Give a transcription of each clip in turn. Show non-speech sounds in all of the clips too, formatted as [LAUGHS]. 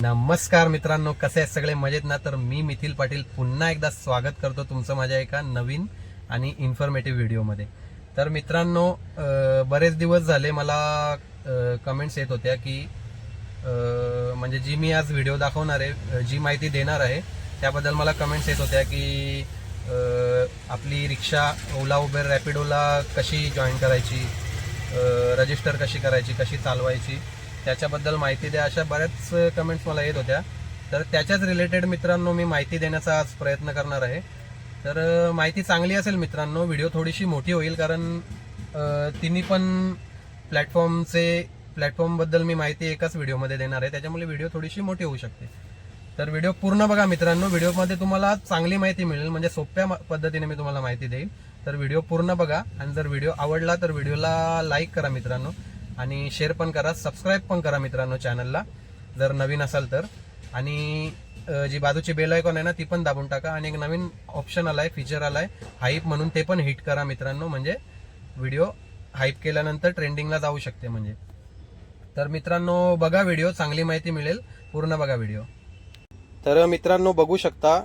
नमस्कार मित्रांनो कसे आहेत सगळे? मजेत ना? तर मी मिथिल पाटील पुन्हा एकदा स्वागत करतो तुमचं माझ्या एका नवीन आणि इन्फॉर्मेटिव्ह व्हिडिओमध्ये तर मित्रांनो बरेच दिवस झाले मला कमेंट्स येत होत्या की म्हणजे जी मी आज व्हिडिओ दाखवणार आहे जी माहिती देणार आहे त्याबद्दल मला कमेंट्स येत होत्या की आपली रिक्षा ओला उबेर रॅपिडोला कशी जॉईन करायची रजिस्टर कशी करायची कशी चालवायची त्याच्याबद्दल माहिती द्या. अशा बऱ्याच कमेंट्स मला येत होत्या. तर त्याच्याच रिलेटेड मित्रांनो मी माहिती देण्याचा आज प्रयत्न करणार आहे. तर माहिती चांगली असेल मित्रांनो व्हिडिओ थोडीशी मोठी होईल कारण तिन्ही पण प्लॅटफॉर्मचे प्लॅटफॉर्मबद्दल मी माहिती एकाच व्हिडिओमध्ये देणार आहे. त्याच्यामुळे व्हिडिओ थोडीशी मोठी होऊ शकते. तर व्हिडिओ पूर्ण बघा मित्रांनो. व्हिडिओमध्ये तुम्हाला चांगली माहिती मिळेल म्हणजे सोप्या पद्धतीने मी तुम्हाला माहिती देईल. तर व्हिडिओ पूर्ण बघा. आणि जर व्हिडिओ आवडला तर व्हिडिओला लाईक करा मित्रांनो. आणि शेअर पण करा सबस्क्राईब पण करा मित्रांनो चॅनलला जर नवीन असाल तर. आणि जी बाजूची बेल आयकॉन आहे ना ती पण दाबून टाका. आणि एक नवीन ऑप्शन आलाय फीचर आलाय हाईप म्हणून ते पण हिट करा मित्रांनो. म्हणजे व्हिडिओ हाईप केल्यानंतर ट्रेंडिंगला जाऊ शकते म्हणजे. तर मित्रांनो बघा व्हिडिओ चांगली माहिती मिळेल. पूर्ण बघा व्हिडिओ तर मित्रांनो बघू शकता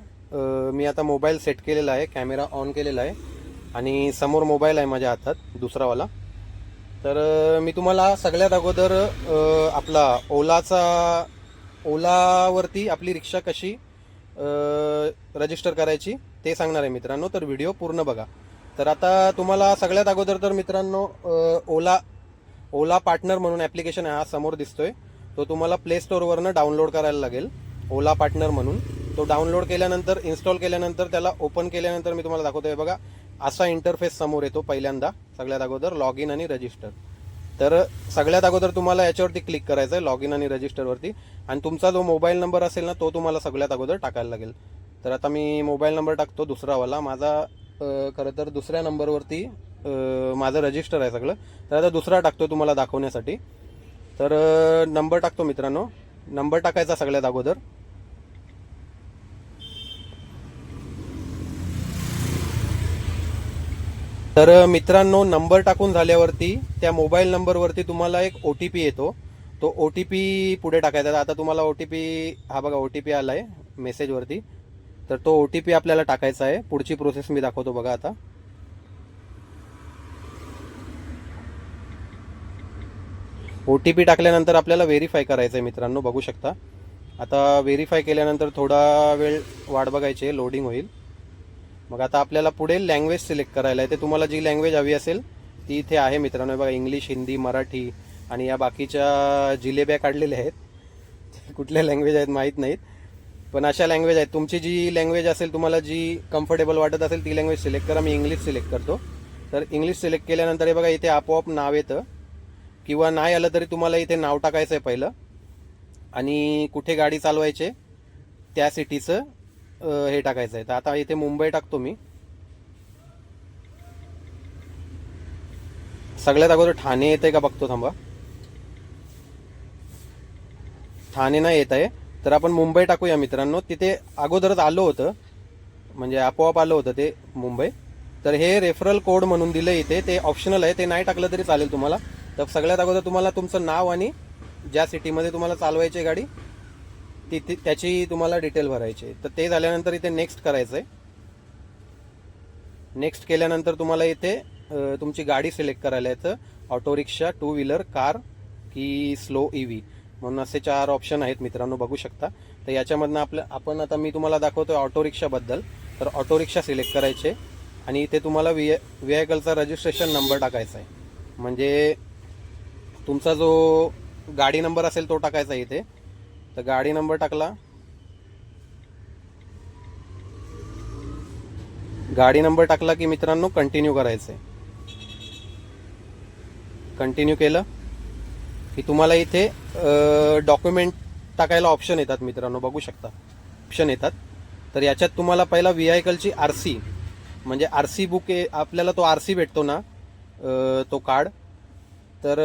मी आता मोबाईल सेट केलेला आहे कॅमेरा ऑन केलेला आहे. आणि समोर मोबाईल आहे माझ्या हातात दुसरावाला. तर मी तुम्हाला सगळ्यात अगोदर आपला ओलाचा ओलावरती आपली रिक्षा कशी रजिस्टर करायची ते सांगणार आहे मित्रांनो. तर व्हिडिओ पूर्ण बघा. तर आता तुम्हाला सगळ्यात अगोदर तर मित्रांनो ओला ओला पार्टनर म्हणून ॲप्लिकेशन हा समोर दिसतोय. तो तुम्हाला प्ले स्टोअरवरनं डाउनलोड करायला लागेल ओला पार्टनर म्हणून. तो डाउनलोड केल्यानंतर इन्स्टॉल केल्यानंतर त्याला ओपन केल्यानंतर मी तुम्हाला दाखवतोय. बघा असा इंटरफेस समोर येतो पहिल्यांदा सगळ्यात अगोदर लॉग इन आणि रजिस्टर तर सगळ्यात अगोदर तुम्हाला याच्यावरती क्लिक करायचं आहे लॉग इन आणि रजिस्टरवरती आणि तुमचा जो मोबाईल नंबर असेल ना तो तुम्हाला सगळ्यात अगोदर टाकायला लागेल. तर आता मी मोबाईल नंबर टाकतो दुसरावाला. माझा खरं तर दुसऱ्या नंबरवरती माझं रजिस्टर आहे सगळं. तर आता दुसरा टाकतो तुम्हाला दाखवण्यासाठी. तर नंबर टाकतो मित्रांनो. नंबर टाकायचा सगळ्यात अगोदर. तर मित्रांनो नंबर टाकून झाल्यावरती त्या मोबाईल नंबरवरती तुम्हाला एक ओ टी पी येतो. तो ओ टी पी पुढे टाकायचा. आता तुम्हाला ओ टी पी हा बघा ओ टी पी आला आहे मेसेजवरती. तर तो ओ टी पी आपल्याला टाकायचा आहे. पुढची प्रोसेस मी दाखवतो बघा आता. ओ टी पी टाकल्यानंतर आपल्याला व्हेरीफाय करायचं आहे मित्रांनो बघू शकता. आता व्हेरीफाय केल्यानंतर थोडा वेळ वाट बघायची आहे लोडिंग होईल. मग आता आपल्याला पुढे लँग्वेज सिलेक्ट करायला आहे. ते तुम्हाला जी लँग्वेज हवी असेल ती इथे आहे मित्रांनो. बघा इंग्लिश हिंदी मराठी आणि या बाकीच्या जिलेब्या काढलेल्या आहेत. [LAUGHS] कुठल्या लँग्वेज आहेत माहीत नाहीत. पण अशा लँग्वेज आहेत. तुमची जी लँग्वेज असेल तुम्हाला जी कम्फर्टेबल वाटत असेल ती लँग्वेज सिलेक्ट करा. मी इंग्लिश सिलेक्ट करतो. तर इंग्लिश सिलेक्ट केल्यानंतर हे बघा इथे आपोआप नाव येतं. किंवा नाही आलं तरी तुम्हाला इथे नाव टाकायचं आहे पहिलं. आणि कुठे गाडी चालवायचे त्या सिटीचं हे टाकायचं आहे. तर आता इथे मुंबई टाकतो मी. सगळ्यात अगोदर ठाणे येत आहे का बघतो थांबा. ठाणे नाही येत आहे. तर आपण मुंबई टाकूया मित्रांनो. तिथे अगोदरच आलं होतं. म्हणजे आपोआप आलं होतं ते मुंबई. तर हे रेफरल कोड म्हणून दिलं इथे. ते ऑप्शनल आहे. ते नाही टाकलं तरी चालेल तुम्हाला. तर सगळ्यात अगोदर तुम्हाला तुमचं नाव आणि ज्या सिटीमध्ये तुम्हाला चालवायची आहे गाडी तिथे त्याची तुम्हाला डिटेल भरायची तर ते झाल्यानंतर इथे नेक्स्ट करायचं आहे नेक्स्ट केल्यानंतर तुम्हाला इथे तुमची गाडी सिलेक्ट करायला येतं auto rickshaw two wheeler car की स्लो ईव्ही म्हणून असे चार ऑप्शन आहेत मित्रांनो बघू शकता. तर याच्यामधनं आपलं आपण आता मी तुम्हाला दाखवतोय ऑटो रिक्षाबद्दल तर ऑटो रिक्षा सिलेक्ट करायचे. आणि इथे तुम्हाला व्हि व्हेकलचा रजिस्ट्रेशन नंबर टाकायचा आहे. म्हणजे तुमचा जो गाडी नंबर असेल तो टाकायचा आहे इथे. तर गाडी नंबर टाकला. गाडी नंबर टाकला की मित्रांनो कंटिन्यू करायचंय. कंटिन्यू केलं की तुम्हाला इथे डॉक्युमेंट टाकायला ऑप्शन येतात मित्रांनो बघू शकता. ऑप्शन येतात. तर याच्यात तुम्हाला पहिला व्हीआयकलची आर सी म्हणजे आर सी बुक आपल्याला तो आर सी भेटतो ना तो कार्ड तर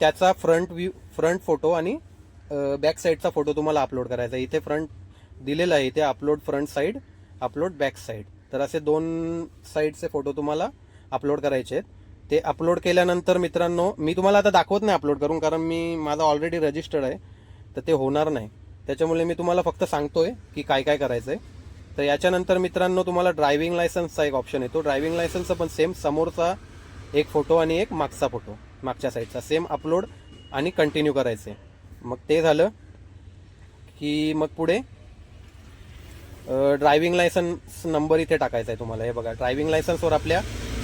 त्याचा फ्रंट व्ह्यू फ्रंट फोटो आणि बॅक साईडचा फोटो तुम्हाला अपलोड करायचा आहे. इथे फ्रंट दिलेला आहे. इथे upload front side upload back side तर असे दोन साईडचे फोटो तुम्हाला अपलोड करायचे आहेत. ते अपलोड केल्यानंतर मित्रांनो मी तुम्हाला आता दाखवत नाही अपलोड करून कारण मी माझा ऑलरेडी रजिस्टर्ड आहे. तर ते होणार नाही. त्याच्यामुळे मी तुम्हाला फक्त सांगतोय की काय काय करायचं आहे तर याच्यानंतर मित्रांनो तुम्हाला ड्रायव्हिंग लायसन्सचा एक ऑप्शन येतो ड्रायव्हिंग लायसन्सचा पण सेम समोरचा एक फोटो आणि एक मागचा फोटो मागच्या साईडचा सेम अपलोड आणि कंटिन्यू करायचे मग ते झालं की मग पुढे ड्रायव्हिंग लायसन्स नंबर इथे टाकायचा आहे तुम्हाला. हे बघा ड्रायव्हिंग लायसन्सवर आपल्या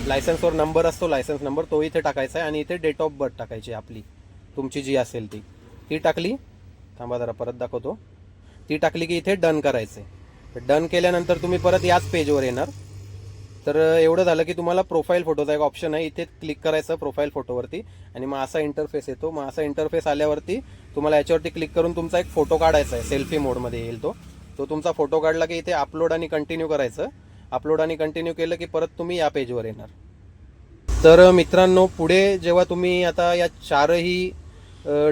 लायसन्सवर नंबर असतो लायसन्स नंबर तो इथे टाकायचा आहे आणि इथे डेट ऑफ बर्थ टाकायची आपली. तुमची जी असेल ती. ती टाकली थांबा जरा परत दाखवतो. ती टाकली की इथे डन करायचे डन केल्यानंतर तुम्ही परत याच पेजवर येणार. तर एवढं झालं की तुम्हाला प्रोफाईल फोटोचा एक ऑप्शन आहे. इथे क्लिक करायचं प्रोफाईल फोटोवरती आणि मग असा इंटरफेस येतो. मग असा इंटरफेस आल्यावरती तुम्हाला याच्यावरती क्लिक करून तुमचा एक फोटो काढायचा आहे. सेल्फी मोडमध्ये येईल तो. तो तुमचा फोटो काढला की इथे अपलोड आणि कंटिन्यू करायचं. अपलोड आणि कंटिन्यू केलं की परत तुम्ही या पेजवर येणार. तर मित्रांनो पुढे जेव्हा तुम्ही आता या चारही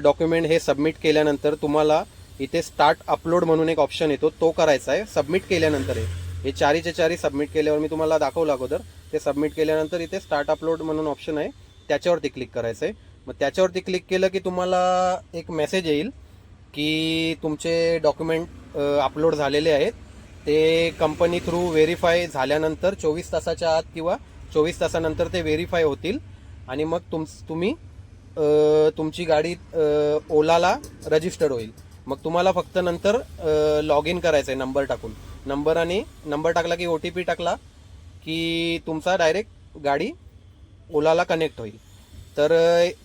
डॉक्युमेंट हे सबमिट केल्यानंतर तुम्हाला इथे स्टार्ट अपलोड म्हणून एक ऑप्शन येतो. तो करायचा आहे. सबमिट केल्यानंतर आहे. हे चारीचे चारी सबमिट केल्यावर मी तुम्हाला दाखवलं अगोदर. ते सबमिट केल्यानंतर इथे स्टार्ट अपलोड म्हणून ऑप्शन आहे. त्याच्यावरती क्लिक करायचं आहे. मग त्याच्यावरती क्लिक केलं की तुम्हाला एक मेसेज येईल की तुमचे डॉक्युमेंट अपलोड झालेले आहेत. ते कंपनी थ्रू व्हेरीफाय झाल्यानंतर चोवीस तासाच्या आत किंवा चोवीस तासानंतर ते व्हेरीफाय होतील. आणि मग तुम तुम्ही तुमची गाडी ओलाला रजिस्टर होईल. मग तुम्हाला फक्त नंतर लॉग इन करायचं आहे नंबर टाकून. नंबर आणि नंबर टाकला की ओ टी पी टाकला की तुमचा डायरेक्ट गाडी ओलाला कनेक्ट होईल. तर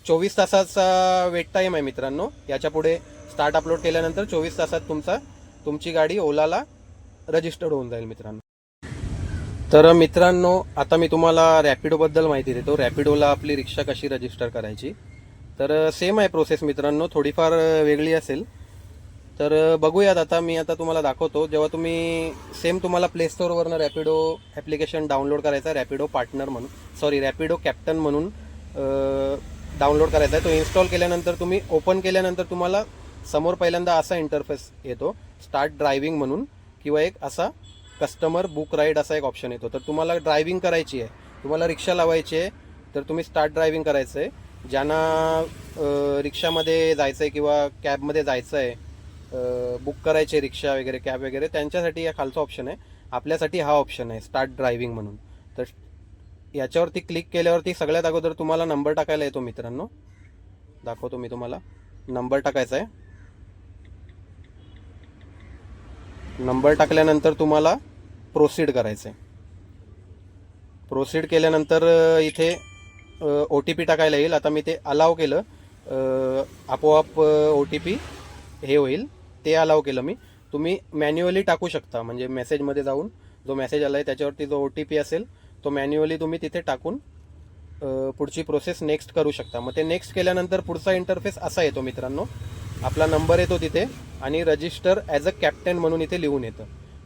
चोवीस तासाचा वेट टाईम आहे मित्रांनो. याच्यापुढे स्टार्ट अपलोड केल्यानंतर चोवीस तासात तुमचा तुमची गाडी ओलाला रजिस्टर्ड होऊन जाईल मित्रांनो. तर मित्रांनो आता मी तुम्हाला रॅपिडोबद्दल माहिती देतो. रॅपिडोला आपली रिक्षा कशी रजिस्टर करायची? तर सेम आहे प्रोसेस मित्रांनो. थोडीफार वेगळी असेल. तर बघूयात आता मी आता तुम्हाला दाखवतो. जेव्हा तुम्ही सेम तुम्हाला प्ले स्टोअरवरनं रॅपिडो ॲप्लिकेशन डाउनलोड करायचं आहे रॅपिडो पार्टनर म्हणून. सॉरी रॅपिडो कॅप्टन म्हणून डाउनलोड करायचा आहे. तो इन्स्टॉल केल्यानंतर तुम्ही ओपन केल्यानंतर तुम्हाला समोर पहिल्यांदा असा इंटरफेस येतो. स्टार्ट ड्रायव्हिंग म्हणून किंवा एक असा कस्टमर बुक राईड असा एक ऑप्शन येतो. तर तुम्हाला ड्रायव्हिंग करायची आहे तुम्हाला रिक्षा लावायची आहे तर तुम्ही स्टार्ट ड्रायव्हिंग करायचं आहे. ज्यांना रिक्षामध्ये जायचं आहे किंवा कॅबमध्ये जायचं आहे बुक करायचे रिक्षा वगैरे कॅब वगैरे त्यांच्यासाठी हा खालचा ऑप्शन आहे. आपल्यासाठी हा ऑप्शन आहे स्टार्ट ड्रायव्हिंग म्हणून. तर याच्यावरती क्लिक केल्यावरती सगळ्यात अगोदर तुम्हाला नंबर टाकायला येतो मित्रांनो. दाखवतो मी तुम्हाला. नंबर टाकायचा आहे. नंबर टाकल्यानंतर तुम्हाला प्रोसीड करायचं आहे प्रोसीड केल्यानंतर इथे ओ टी पी टाकायला येईल. आता मी ते अलाव केलं. आपोआप ओ टी पी हे होईल. ते अलाव केलं मी. तुम्ही मॅन्युअली टाकू शकता. म्हणजे मेसेजमध्ये जाऊन जो मेसेज आला आहे त्याच्यावरती जो ओ टी पी असेल तो मॅन्युअली तुम्ही तिथे टाकून पुढची प्रोसेस नेक्स्ट करू शकता. मग ते नेक्स्ट केल्यानंतर पुढचा इंटरफेस असा येतो मित्रांनो. आपला नंबर येतो तिथे आणि रजिस्टर ॲज अ कॅप्टन म्हणून इथे लिहून येतं.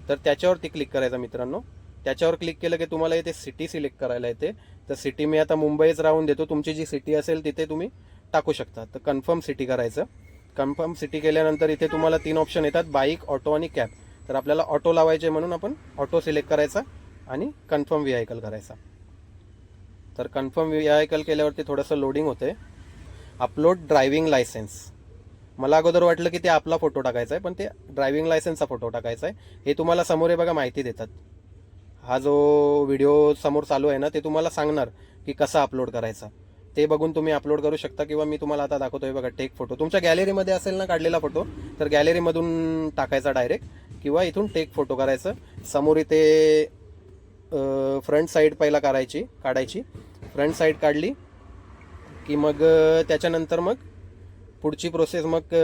तर त्याच्यावरती क्लिक करायचं मित्रांनो. त्याच्यावर क्लिक केलं की तुम्हाला इथे सिटी सिलेक्ट करायला येते. तर सिटी मी आता मुंबईच राहून देतो. तुमची जी सिटी असेल तिथे तुम्ही टाकू शकता. तर कन्फर्म सिटी करायचं. कन्फर्म सिटी केल्यानंतर इथे तुम्हाला तीन ऑप्शन येतात बाईक ऑटो आणि कॅब. तर आपल्याला ऑटो लावायचे म्हणून आपण ऑटो सिलेक्ट करायचा आणि कन्फर्म व्हेकल करायचा. तर कन्फर्म व्हेकल केल्यावरती थोडंसं लोडिंग होते. Upload driving licence. मला अगोदर वाटलं की ते आपला फोटो टाकायचा आहे पण ते ड्रायव्हिंग लायसन्सचा फोटो टाकायचा आहे. हे तुम्हाला समोर हे बघा माहिती देतात. हा जो व्हिडिओ समोर चालू आहे ना ते तुम्हाला सांगणार की कसा अपलोड करायचा. ते बघून तुम्ही अपलोड करू शकता किंवा मी तुम्हाला आता दाखवतोय बघा टेक फोटो तुमच्या गॅलरीमध्ये असेल ना काढलेला फोटो तर गॅलरीमधून टाकायचा डायरेक्ट किंवा इथून टेक फोटो करायचं. समोर इथे फ्रंट साईड पहिला करायची काढायची. फ्रंट साईड काढली की मग त्याच्यानंतर मग पुढची प्रोसेस मग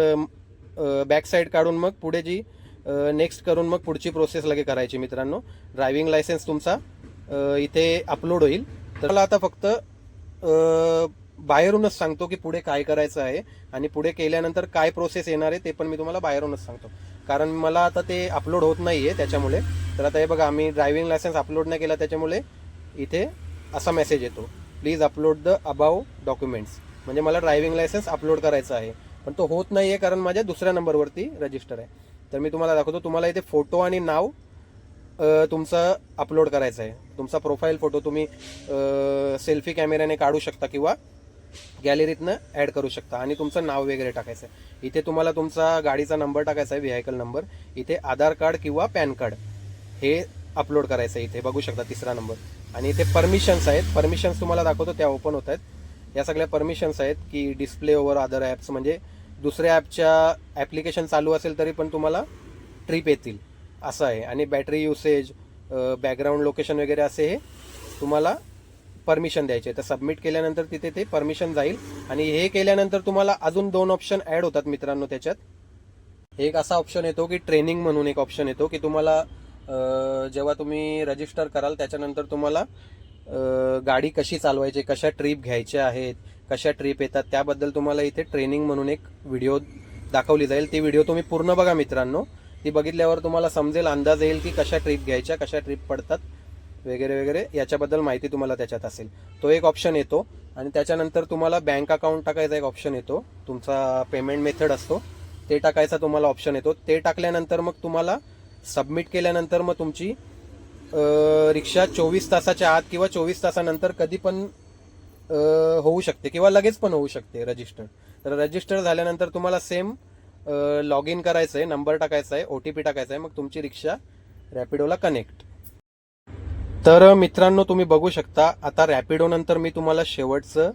बॅक साईड काढून मग पुढे जी नेक्स्ट करून मग पुढची प्रोसेस लगे करायची मित्रांनो. ड्रायव्हिंग लायसन्स तुमचा इथे अपलोड होईल. तर मला आता फक्त बाहेरूनच सांगतो की पुढे काय करायचं आहे आणि पुढे केल्यानंतर काय प्रोसेस येणार आहे ते पण मी तुम्हाला बाहेरूनच सांगतो. कारण मला आता ते अपलोड होत नाही आहे त्याच्यामुळे. तर आता हे बघा आम्ही ड्रायव्हिंग लायसन्स अपलोड नाही केला त्याच्यामुळे इथे असा मेसेज येतो. Please upload the above documents म्हणजे मला ड्रायव्हिंग लायसन्स अपलोड करायचा आहे. पण तो होत नाही आहे कारण माझ्या दुसऱ्या नंबरवरती रजिस्टर आहे. तर मी तुम्हाला दाखवतो तुम्हाला इथे फोटो आणि नाव तुमचं अपलोड करायचं आहे. तुमचा प्रोफाईल फोटो तुम्ही सेल्फी कॅमेऱ्याने काढू शकता किंवा गॅलरीतनं ॲड करू शकता. आणि तुमचं नाव वगैरे टाकायचं आहे. इथे तुम्हाला तुमचा गाडीचा नंबर टाकायचा आहे व्हेकल नंबर इथे आधार कार्ड किंवा पॅन कार्ड हे अपलोड करायचं आहे इथे. बघू शकता तिसरा नंबर आणि इथे परमिशन्स आहेत. परमिशन्स तुम्हाला दाखवतो त्या ओपन होत आहेत. या सगळ्या परमिशन्स आहेत की डिस्प्ले ओव्हर अदर ॲप्स म्हणजे दुसऱ्या ॲपच्या ॲप्लिकेशन चालू असेल तरी पण तुम्हाला ट्रिप येतील. असं आहे. आणि बॅटरी युसेज बॅकग्राऊंड लोकेशन वगैरे असे हे तुम्हाला परमिशन द्यायचे. तर सबमिट केल्यानंतर तिथे ते परमिशन जाईल. आणि हे केल्यानंतर तुम्हाला अजून दोन ऑप्शन ॲड होतात मित्रांनो त्याच्यात. एक असा ऑप्शन येतो की ट्रेनिंग म्हणून एक ऑप्शन येतो की तुम्हाला जेव्हा तुम्ही रजिस्टर कराल त्याच्यानंतर तुम्हाला गाडी कशी चालवायची कशा ट्रिप घ्यायच्या आहेत कशा ट्रिप येतात त्याबद्दल तुम्हाला इथे ट्रेनिंग म्हणून एक व्हिडिओ दाखवली जाईल. ती व्हिडिओ तुम्ही पूर्ण बघा मित्रांनो. ती बघितल्यावर तुम्हाला समजेल अंदाज येईल की कशा ट्रिप घ्यायच्या कशा ट्रिप पडतात वगैरे वगैरे. याच्याबद्दल माहिती तुम्हाला त्याच्यात असेल. तो एक ऑप्शन येतो. आणि त्याच्यानंतर तुम्हाला बँक अकाउंट टाकायचा एक ऑप्शन येतो. तुमचा पेमेंट मेथड असतो. ते टाकायचा तुम्हाला ऑप्शन येतो. ते टाकल्यानंतर मग तुम्हाला सबमिट केल्यानंतर मग तुमची रिक्षा चोवीस तासाच्या आत किंवा चोवीस तासानंतर कधी पण होऊ शकते किंवा लगेच पण होऊ शकते रजिस्टर तर रजिस्टर झाल्यानंतर तुम्हाला सेम लॉग इन करायचं आहे नंबर टाकायचा आहे ओ टी पी टाकायचा आहे मग तुमची रिक्षा रॅपिडोला कनेक्ट तर मित्रांनो तुम्ही बघू शकता आता रॅपिडो नंतर मी तुम्हाला शेवटचं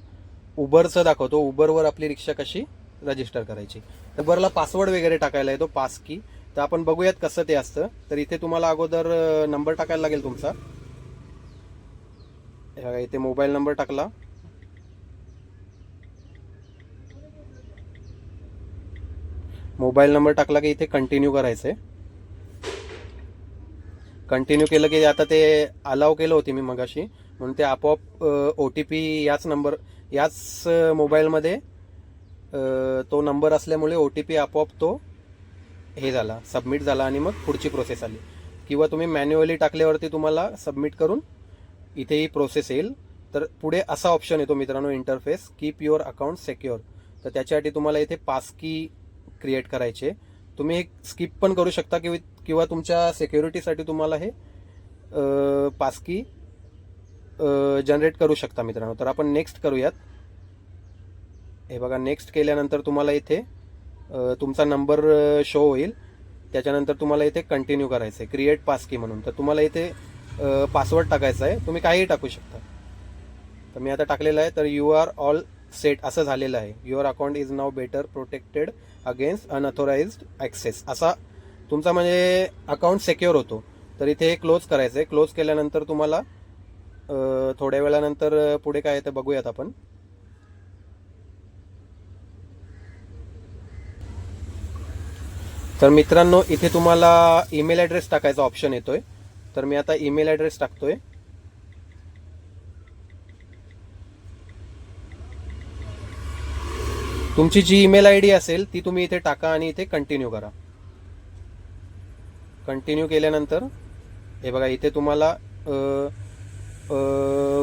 उबरचं दाखवतो. उबरवर आपली रिक्षा कशी रजिस्टर करायची. उबरला पासवर्ड वगैरे टाकायला येतो पास की तर आपण बघूयात कसं ते असतं. तर इथे तुम्हाला अगोदर नंबर टाकायला लागेल तुमचा. इथे मोबाईल नंबर टाकला. मोबाईल नंबर टाकला की इथे कंटिन्यू करायचं आहे कंटिन्यू केलं की आता ते अलाव केलं होती मी मगाशी. म्हणून ते आपोआप ओ टी पी याच नंबर याच मोबाईलमध्ये तो नंबर असल्यामुळे ओ टी पी आपोआप तो हे झाला सबमिट झाला आणि मग पुढची प्रोसेस आली. किंवा तुम्ही मॅन्युअली टाकल्यावरती तुम्हाला सबमिट करून इथे ही प्रोसेस येईल. तर पुढे असा ऑप्शन येतो मित्रांनो interface keep your account secure तर त्याच्यासाठी तुम्हाला इथे पास की क्रिएट करायचे. तुम्ही हे स्किप पण करू शकता किंवा किंवा तुमच्या सिक्युरिटीसाठी तुम्हाला हे पासकी जनरेट करू शकता मित्रांनो. तर आपण नेक्स्ट करूयात. हे बघा नेक्स्ट केल्यानंतर तुम्हाला इथे तुमचा नंबर शो होईल. त्याच्यानंतर तुम्हाला इथे कंटिन्यू करायचं आहे क्रिएट पासकी म्हणून. तर तुम्हाला इथे पासवर्ड टाकायचा आहे. तुम्ही काहीही टाकू शकता. तर मी आता टाकलेलं आहे. तर यू आर ऑल सेट असं झालेलं आहे. Your account is now better protected against unauthorised access. असा तुमचा म्हणजे अकाउंट सेक्युअर होतो. तर इथे हे क्लोज करायचं आहे क्लोज केल्यानंतर तुम्हाला थोड्या वेळानंतर पुढे काय आहे ते बघूयात आपण. तर मित्रांनो इथे तुम्हाला ईमेल ॲड्रेस टाकायचा ऑप्शन येतोय. तर मी आता ईमेल ॲड्रेस टाकतोय. तुमची जी ईमेल आय डी असेल ती तुम्ही इथे टाका आणि इथे कंटिन्यू करा. कंटिन्यू केल्यानंतर हे बघा इथे तुम्हाला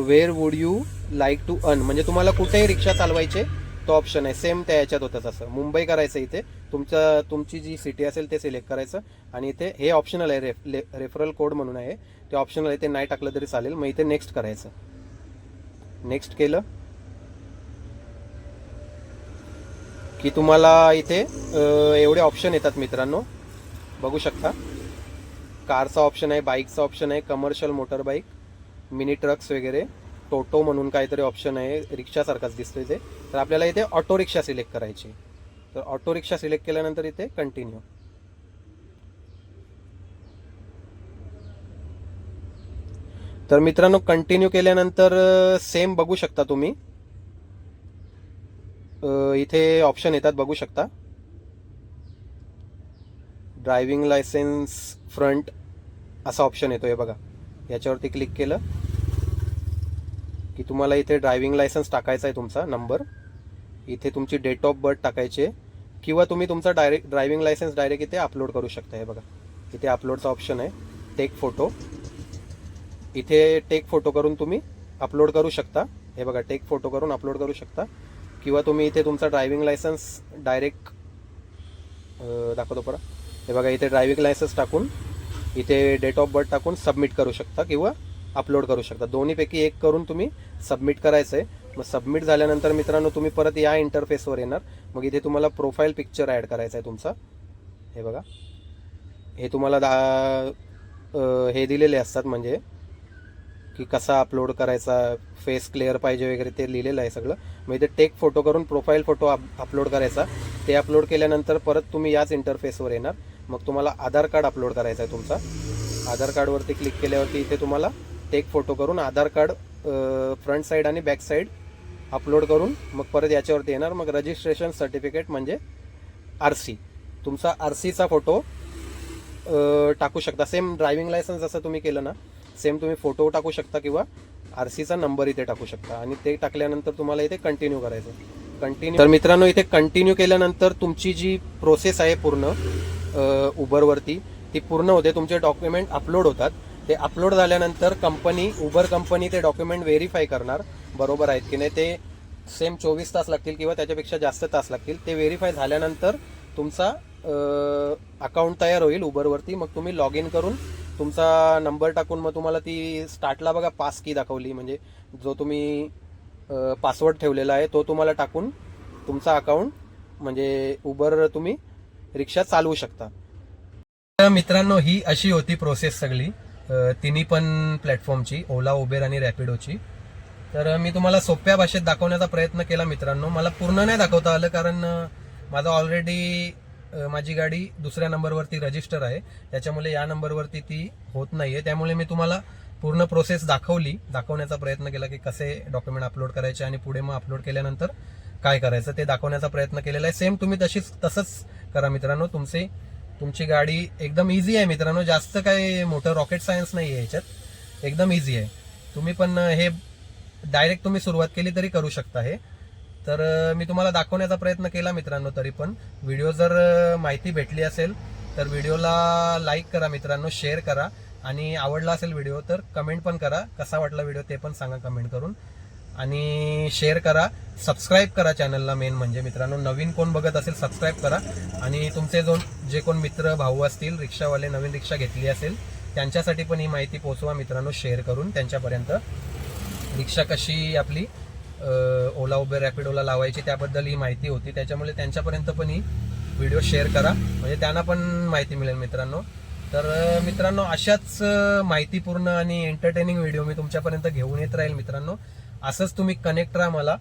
where would you like to earn म्हणजे तुम्हाला कुठेही रिक्षा चालवायचे तो ऑप्शन आहे. सेम त्या याच्यात होतं तसं. मुंबई करायचं इथे. तुमचं तुमची जी सिटी असेल ते सिलेक्ट करायचं. आणि इथे हे ऑप्शनल आहे. रेफ रेफरल कोड म्हणून आहे. ते ऑप्शनल आहे. ते नाही टाकलं तरी चालेल. मग इथे नेक्स्ट करायचं. नेक्स्ट केलं. की तुम्हाला इथे एवढे ऑप्शन येतात मित्रांनो. बघू शकता. कारचा ऑप्शन आहे बाईकचा ऑप्शन आहे commercial motor bike mini trucks वगैरे. टोटो म्हणून काहीतरी ऑप्शन आहे रिक्षासारखाच दिसतो इथे तर आपल्याला इथे ऑटो रिक्षा सिलेक्ट करायची. तर ऑटो रिक्षा सिलेक्ट केल्यानंतर इथे कंटिन्यू तर मित्रांनो कंटिन्यू केल्यानंतर सेम बघू शकता तुम्ही. इथे ऑप्शन येतात बघू शकता. ड्रायव्हिंग लायसन्स फ्रंट असा ऑप्शन येतो हे बघा. याच्यावरती क्लिक केलं की तुम्हाला इथे ड्रायव्हिंग लायसन्स टाकायचा आहे तुमचा नंबर इथे तुमची डेट ऑफ बर्थ टाकायचे. किंवा तुम्ही तुमचा डायरेक्ट ड्रायव्हिंग लायसन्स डायरेक्ट इथे अपलोड करू शकता हे बघा. इथे अपलोडचा ऑप्शन आहे. टेक फोटो इथे टेक फोटो करून तुम्ही अपलोड करू शकता. हे बघा टेक फोटो करून अपलोड करू शकता. किंवा तुम्ही इथे तुमचा ड्रायव्हिंग लायसन्स डायरेक्ट दाखवतो पडा हे बघा इथे ड्रायव्हिंग लायसन्स टाकून इथे डेट ऑफ बर्थ टाकून सबमिट करू शकता किंवा अपलोड करू शकता. दोन्हीपैकी एक करून तुम्ही सबमिट करायचं आहे मग सबमिट झाल्यानंतर मित्रांनो तुम्ही परत या इंटरफेसवर येणार. मग इथे तुम्हाला प्रोफाईल पिक्चर ॲड करायचं आहे तुमचा. हे बघा. हे तुम्हाला दा हे दिलेले असतात म्हणजे की कसा अपलोड करायचा फेस क्लिअर पाहिजे वगैरे ते लिहिलेलं आहे सगळं. मग इथे टेक फोटो करून प्रोफाईल फोटो अपलोड करायचा. ते अपलोड केल्यानंतर परत तुम्ही याच इंटरफेसवर येणार. मग तुम्हाला आधार कार्ड अपलोड करायचा आहे तुमचा. आधार कार्डवरती क्लिक केल्यावरती इथे तुम्हाला टेक फोटो करून आधार कार्ड फ्रंट साईड आणि बॅक साईड अपलोड करून मग परत याच्यावरती येणार. मग रजिस्ट्रेशन सर्टिफिकेट म्हणजे आर सी तुमचा आर सीचा फोटो टाकू शकता. सेम ड्रायव्हिंग लायसन्स जसं तुम्ही केलं ना सेम तुम्ही फोटो टाकू शकता किंवा आर सीचा नंबर इथे टाकू शकता. आणि ते टाकल्यानंतर तुम्हाला इथे कंटिन्यू करायचं. कंटिन्यू तर मित्रांनो इथे कंटिन्यू केल्यानंतर तुमची जी प्रोसेस आहे पूर्ण उबरवरती ती पूर्ण होते. तुमचे डॉक्युमेंट अपलोड होतात. ते अपलोड झाल्यानंतर कंपनी उबर कंपनी ते डॉक्युमेंट व्हेरीफाय करणार. बरोबर आहेत की नाही? ते सेम चोवीस तास लागतील किंवा त्याच्यापेक्षा जास्त तास लागतील. ते व्हेरीफाय झाल्यानंतर तुमचा अकाउंट तयार होईल उबरवरती मग तुम्ही लॉग इन करून तुमचा नंबर टाकून मग तुम्हाला ती स्टार्टला बघा पास की दाखवली. म्हणजे जो तुम्ही पासवर्ड ठेवलेला आहे तो तुम्हाला टाकून तुमचा अकाउंट म्हणजे उबर तुम्ही रिक्षा चालवू शकता. मित्रांनो ही अशी होती प्रोसेस सगळी. तिन्ही पण प्लॅटफॉर्मची ओला उबेर आणि रॅपिडोची. तर मी तुम्हाला सोप्या भाषेत दाखवण्याचा प्रयत्न केला मित्रांनो. मला पूर्ण नाही दाखवता आलं कारण माझा ऑलरेडी माझी गाडी दुसऱ्या नंबरवरती रजिस्टर आहे. त्याच्यामुळे या नंबरवरती ती होत नाहीये. त्यामुळे मी तुम्हाला पूर्ण प्रोसेस दाखवली. दाखवण्याचा प्रयत्न केला की कसे डॉक्युमेंट अपलोड करायचे आणि पुढे मग अपलोड केल्यानंतर काय करायचं ते दाखवण्याचा प्रयत्न केलेला आहे. सेम तुम्ही तशीच तसंच करा मित्रांनो. तुमचे तुमची गाडी एकदम इझी आहे मित्रांनो. जास्त काही मोठं रॉकेट सायन्स नाही आहे याच्यात एकदम इझी आहे. तुम्ही पण हे डायरेक्ट तुम्ही सुरुवात केली तरी करू शकता हे. तर मी तुम्हाला दाखवण्याचा प्रयत्न केला मित्रांनो तरी पण. व्हिडिओ जर माहिती भेटली असेल तर व्हिडिओला लाईक करा मित्रांनो शेअर करा. आणि आवडला असेल व्हिडिओ तर कमेंट पण करा. कसा वाटला व्हिडिओ ते पण सांगा कमेंट करून. आणि शेअर करा. सबस्क्राईब करा चॅनलला मेन म्हणजे मित्रांनो. नवीन कोण बघत असेल सबस्क्राईब करा. आणि तुमचे जो जे कोण मित्र भाऊ असतील रिक्षावाले नवीन रिक्षा घेतली असेल त्यांच्यासाठी पण ही माहिती पोहोचवा मित्रांनो शेअर करून. त्यांच्यापर्यंत. रिक्षा कशी आपली? ओला उबेर रॅपिडोला लावायची त्याबद्दल ही माहिती होती. त्याच्यामुळे त्यांच्यापर्यंत पण ही व्हिडिओ शेअर करा. म्हणजे त्यांना पण माहिती मिळेल मित्रांनो. तर मित्रांनो अशाच माहितीपूर्ण आणि एंटरटेनिंग व्हिडिओ मी तुमच्यापर्यंत घेऊन येत राहील मित्रांनो. असंच तुम्ही कनेक्ट राहा मला.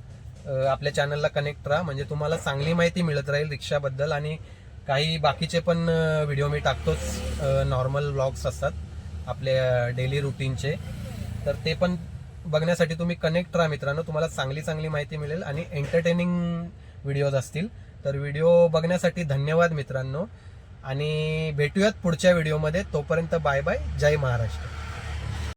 आपल्या चॅनलला कनेक्ट राहा. म्हणजे तुम्हाला चांगली माहिती मिळत राहील रिक्षाबद्दल आणि काही बाकीचे पण व्हिडिओ मी टाकतोच. नॉर्मल व्लॉग्स असतात आपल्या डेली रुटीनचे तर ते पण बघण्यासाठी तुम्ही कनेक्ट राहा मित्रांनो. तुम्हाला चांगली चांगली माहिती मिळेल आणि एंटरटेनिंग व्हिडिओज असतील. तर व्हिडिओ बघण्यासाठी धन्यवाद मित्रांनो. आणि भेटूयात पुढच्या व्हिडिओमध्ये तोपर्यंत बाय बाय जय महाराष्ट्र.